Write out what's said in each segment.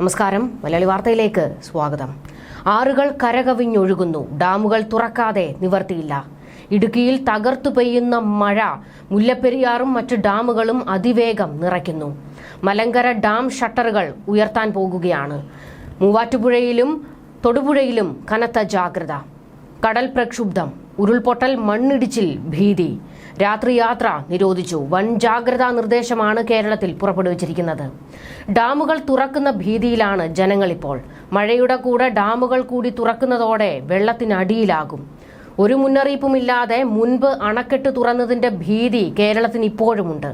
നമസ്കാരം. മലയാളി വാർത്തയിലേക്ക് സ്വാഗതം. ആറുകൾ കരകവിഞ്ഞൊഴുകുന്നു. ഡാമുകൾ തുറക്കാതെ നിവർത്തിയില്ല. ഇടുക്കിയിൽ തകർത്തു പെയ്യുന്ന മഴ മുല്ലപ്പെരിയാറും മറ്റ് ഡാമുകളും അതിവേഗം നിറയ്ക്കുന്നു. മലങ്കര ഡാം ഷട്ടറുകൾ ഉയർത്താൻ പോകുകയാണ്. മൂവാറ്റുപുഴയിലും തൊടുപുഴയിലും കനത്ത ജാഗ്രത. കടൽ പ്രക്ഷുബ്ധം. ഉരുൾപൊട്ടൽ മണ്ണിടിച്ചിൽ ഭീതി. രാത്രിയാത്ര നിരോധിച്ചു. വൻ ജാഗ്രതാ നിർദ്ദേശമാണ് കേരളത്തിൽ പുറപ്പെടുവിച്ചിരിക്കുന്നത്. ഡാമുകൾ തുറക്കുന്ന ഭീതിയിലാണ് ജനങ്ങളിപ്പോൾ. മഴയുടെ കൂടെ ഡാമുകൾ കൂടി തുറക്കുന്നതോടെ വെള്ളത്തിനടിയിലാകും. ഒരു മുന്നറിയിപ്പുമില്ലാതെ മുൻപ് അണക്കെട്ട് തുറന്നതിന്റെ ഭീതി കേരളത്തിന് ഇപ്പോഴുമുണ്ട്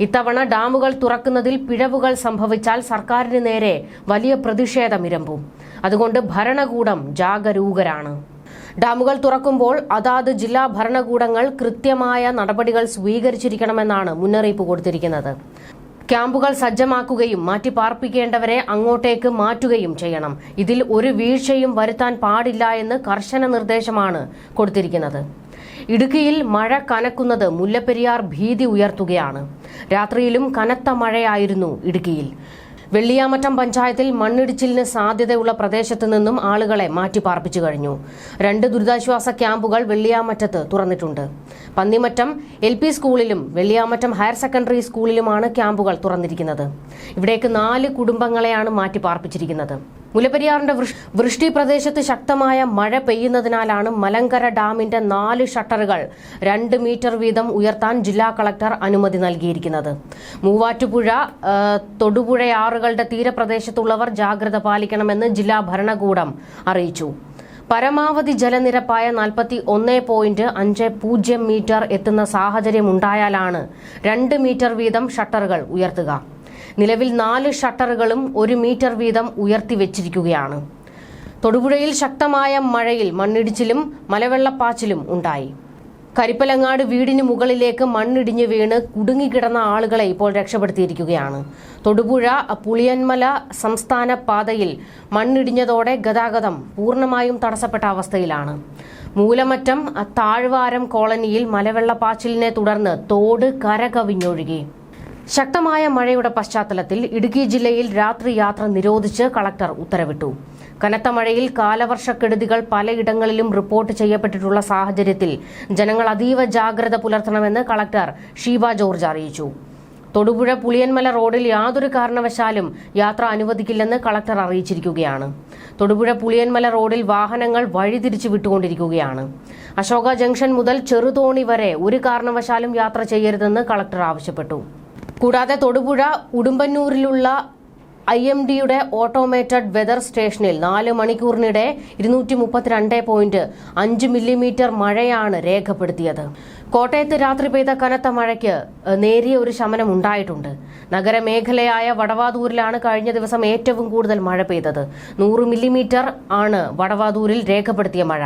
ഇത്തവണ ഡാമുകൾ തുറക്കുന്നതിൽ പിഴവുകൾ സംഭവിച്ചാൽ സർക്കാരിന് നേരെ വലിയ പ്രതിഷേധമിരമ്പും അതുകൊണ്ട് ഭരണകൂടം ജാഗരൂകരാണ്. ഡാമുകൾ തുറക്കുമ്പോൾ അതാത് ജില്ലാ ഭരണകൂടങ്ങൾ കൃത്യമായ നടപടികൾ സ്വീകരിച്ചിരിക്കണമെന്നാണ് മുന്നറിയിപ്പ് കൊടുത്തിരിക്കുന്നത്. ക്യാമ്പുകൾ സജ്ജമാക്കുകയും മാറ്റി പാർപ്പിക്കേണ്ടവരെ അങ്ങോട്ടേക്ക് മാറ്റുകയും ചെയ്യണം. ഇതിൽ ഒരു വീഴ്ചയും വരുത്താൻ പാടില്ല എന്ന് കർശന നിർദ്ദേശമാണ് കൊടുത്തിരിക്കുന്നത്. ഇടുക്കിയിൽ മഴ കനക്കുന്നത് മുല്ലപ്പെരിയാർ ഭീതി ഉയർത്തുകയാണ്. രാത്രിയിലും കനത്ത മഴയായിരുന്നു ഇടുക്കിയിൽ. വെള്ളിയാമറ്റം പഞ്ചായത്തിൽ മണ്ണിടിച്ചിലിന് സാധ്യതയുള്ള പ്രദേശത്ത് നിന്നും ആളുകളെ മാറ്റിപ്പാർപ്പിച്ചു കഴിഞ്ഞു. രണ്ട് ദുരിതാശ്വാസ ക്യാമ്പുകൾ വെള്ളിയാമറ്റത്ത് തുറന്നിട്ടുണ്ട്. പന്നിമറ്റം എൽ പി സ്കൂളിലും വെള്ളിയാമറ്റം ഹയർ സെക്കൻഡറി സ്കൂളിലുമാണ് ക്യാമ്പുകൾ തുറന്നിരിക്കുന്നത്. ഇവിടേക്ക് നാല് കുടുംബങ്ങളെയാണ് മാറ്റിപ്പാർപ്പിച്ചിരിക്കുന്നത്. മുല്ലപ്പെരിയാറിന്റെ വൃഷ്- വൃഷ്ടി പ്രദേശത്ത് ശക്തമായ മഴ പെയ്യുന്നതിനാലാണ് മലങ്കര ഡാമിന്റെ നാല് ഷട്ടറുകൾ രണ്ട് മീറ്റർ വീതം ഉയർത്താൻ ജില്ലാ കളക്ടർ അനുമതി നൽകിയിരിക്കുന്നത്. മൂവാറ്റുപുഴ തൊടുപുഴയാറുകളുടെ തീരപ്രദേശത്തുള്ളവർ ജാഗ്രത പാലിക്കണമെന്ന് ജില്ലാ ഭരണകൂടം അറിയിച്ചു. പരമാവധി ജലനിരപ്പായ നാൽപ്പത്തി ഒന്ന് പോയിന്റ് അഞ്ച് പൂജ്യം മീറ്റർ എത്തുന്ന സാഹചര്യമുണ്ടായാലാണ് രണ്ട് മീറ്റർ വീതം ഷട്ടറുകൾ ഉയർത്തുക. നിലവിൽ നാല് ഷട്ടറുകളും ഒരു മീറ്റർ വീതം ഉയർത്തിവെച്ചിരിക്കുകയാണ് തൊടുപുഴയിൽ ശക്തമായ മഴയിൽ മണ്ണിടിച്ചിലും മലവെള്ളപ്പാച്ചിലും ഉണ്ടായി. കരിപ്പലങ്ങാട് വീടിന് മുകളിലേക്ക് മണ്ണിടിഞ്ഞ് വീണ് കുടുങ്ങിക്കിടന്ന ആളുകളെ ഇപ്പോൾ രക്ഷപ്പെടുത്തിയിരിക്കുകയാണ്. തൊടുപുഴ പുളിയന്മല സംസ്ഥാന പാതയിൽ മണ്ണിടിഞ്ഞതോടെ ഗതാഗതം പൂർണമായും തടസ്സപ്പെട്ട അവസ്ഥയിലാണ്. മൂലമറ്റം താഴ്വാരം കോളനിയിൽ മലവെള്ളപ്പാച്ചിലിനെ തുടർന്ന് തോട് കരകവിഞ്ഞൊഴുകി. ശക്തമായ മഴയുടെ പശ്ചാത്തലത്തിൽ ഇടുക്കി ജില്ലയിൽ രാത്രി യാത്ര നിരോധിച്ച് കളക്ടർ ഉത്തരവിട്ടു. കനത്ത മഴയിൽ കാലവർഷക്കെടുതികൾ പലയിടങ്ങളിലും റിപ്പോർട്ട് ചെയ്യപ്പെട്ടിട്ടുള്ള സാഹചര്യത്തിൽ ജനങ്ങൾ അതീവ ജാഗ്രത പുലർത്തണമെന്ന് കളക്ടർ ഷീബ ജോർജ് അറിയിച്ചു. തൊടുപുഴ പുളിയന്മല റോഡിൽ യാതൊരു കാരണവശാലും യാത്ര അനുവദിക്കില്ലെന്ന് കളക്ടർ അറിയിച്ചിരിക്കുകയാണ്. തൊടുപുഴ പുളിയന്മല റോഡിൽ വാഹനങ്ങൾ വഴിതിരിച്ചു വിട്ടുകൊണ്ടിരിക്കുകയാണ്. അശോക ജംഗ്ഷൻ മുതൽ ചെറുതോണി വരെ ഒരു കാരണവശാലും യാത്ര ചെയ്യരുതെന്ന് കളക്ടർ ആവശ്യപ്പെട്ടു. കൂടാതെ തൊടുപുഴ ഉടുമ്പന്നൂരിലുള്ള ഐ എം ഡിയുടെ ഓട്ടോമേറ്റഡ് വെതർ സ്റ്റേഷനിൽ നാല് മണിക്കൂറിനിടെ ഇരുന്നൂറ്റി മുപ്പത്തിരണ്ട് പോയിന്റ് അഞ്ച് മില്ലിമീറ്റർ മഴയാണ് രേഖപ്പെടുത്തിയത്. കോട്ടയത്ത് രാത്രി പെയ്ത കനത്ത മഴയ്ക്ക് നേരിയ ഒരു ശമനം ഉണ്ടായിട്ടുണ്ട്. നഗരമേഖലയായ വടവാതൂരിലാണ് കഴിഞ്ഞ ദിവസം ഏറ്റവും കൂടുതൽ മഴ പെയ്തത്. നൂറ് മില്ലിമീറ്റർ ആണ് വടവാതൂരിൽ രേഖപ്പെടുത്തിയ മഴ.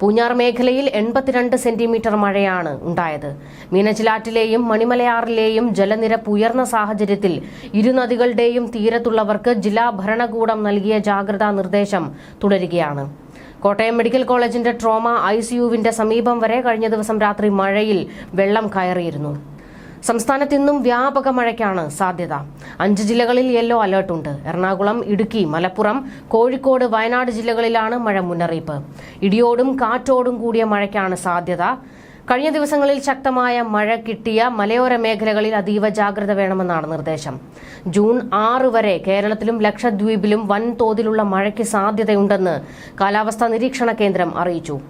പൂഞ്ഞാർ മേഖലയിൽ എൺപത്തിരണ്ട് സെന്റിമീറ്റർ മഴയാണ് ഉണ്ടായത്. മീനച്ചിലാറ്റിലെയും മണിമലയാറിലെയും ജലനിരപ്പ് ഉയർന്ന സാഹചര്യത്തിൽ ഇരുനദികളുടെയും തീരത്തുള്ളവർക്ക് ജില്ലാ ഭരണകൂടം നൽകിയ ജാഗ്രതാ നിർദ്ദേശം തുടരുകയാണ്. കോട്ടയം മെഡിക്കൽ കോളേജിന്റെ ട്രോമ ഐസിയുവിന്റെ സമീപം വരെ കഴിഞ്ഞ ദിവസം രാത്രി മഴയിൽ വെള്ളം കയറിയിരുന്നു. സംസ്ഥാനത്ത് ഇന്നും വ്യാപക മഴയ്ക്കാണ് സാധ്യത. അഞ്ച് ജില്ലകളിൽ യെല്ലോ അലർട്ടുണ്ട് എറണാകുളം ഇടുക്കി മലപ്പുറം കോഴിക്കോട് വയനാട് ജില്ലകളിലാണ് മഴ മുന്നറിയിപ്പ്. ഇടിയോടും കാറ്റോടും കൂടിയ മഴയ്ക്കാണ് സാധ്യത. കഴിഞ്ഞ ദിവസങ്ങളിൽ ശക്തമായ മഴ കിട്ടിയ മലയോര മേഖലകളിൽ അതീവ ജാഗ്രത വേണമെന്നാണ് നിർദ്ദേശം. ജൂൺ ആറ് വരെ കേരളത്തിലും ലക്ഷദ്വീപിലും വൻതോതിലുള്ള മഴയ്ക്ക് സാധ്യതയുണ്ടെന്ന് കാലാവസ്ഥാ നിരീക്ഷണ കേന്ദ്രം അറിയിച്ചു.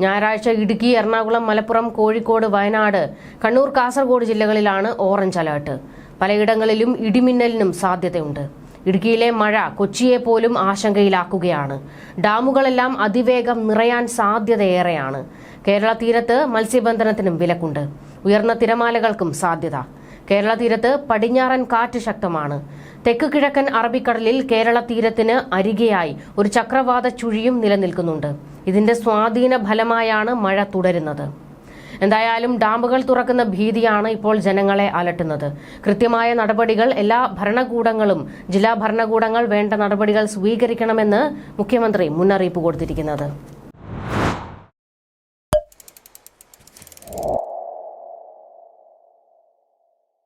ഞായറാഴ്ച ഇടുക്കി എറണാകുളം മലപ്പുറം കോഴിക്കോട് വയനാട് കണ്ണൂർ കാസർഗോഡ് ജില്ലകളിലാണ് ഓറഞ്ച് അലേർട്ട്. പലയിടങ്ങളിലും ഇടിമിന്നലിനും സാധ്യതയുണ്ട്. ഇടുക്കിയിലെ മഴ കൊച്ചിയെ പോലും ആശങ്കയിലാക്കുകയാണ്. ഡാമുകളെല്ലാം അതിവേഗം നിറയാൻ സാധ്യതയേറെയാണ്. കേരള തീരത്ത് മത്സ്യബന്ധനത്തിനും വിലക്കുണ്ട്. ഉയർന്ന തിരമാലകൾക്കും സാധ്യത. കേരള തീരത്ത് പടിഞ്ഞാറൻ കാറ്റ് ശക്തമാണ്. തെക്ക് കിഴക്കൻ അറബിക്കടലിൽ കേരള തീരത്തിന് അരികെയായി ഒരു ചക്രവാത ചുഴിയും നിലനിൽക്കുന്നുണ്ട്. ഇതിന്റെ സ്വാധീന ഫലമായാണ് മഴ തുടരുന്നത്. എന്തായാലും ഡാമുകൾ തുറക്കുന്ന ഭീതിയാണ് ഇപ്പോൾ ജനങ്ങളെ അലട്ടുന്നത്. കൃത്യമായ നടപടികൾ എല്ലാ ഭരണകൂടങ്ങളും ജില്ലാ ഭരണകൂടങ്ങൾ വേണ്ട നടപടികൾ സ്വീകരിക്കണമെന്ന് മുഖ്യമന്ത്രി മുന്നറിയിപ്പ് കൊടുത്തിരിക്കുന്നത്.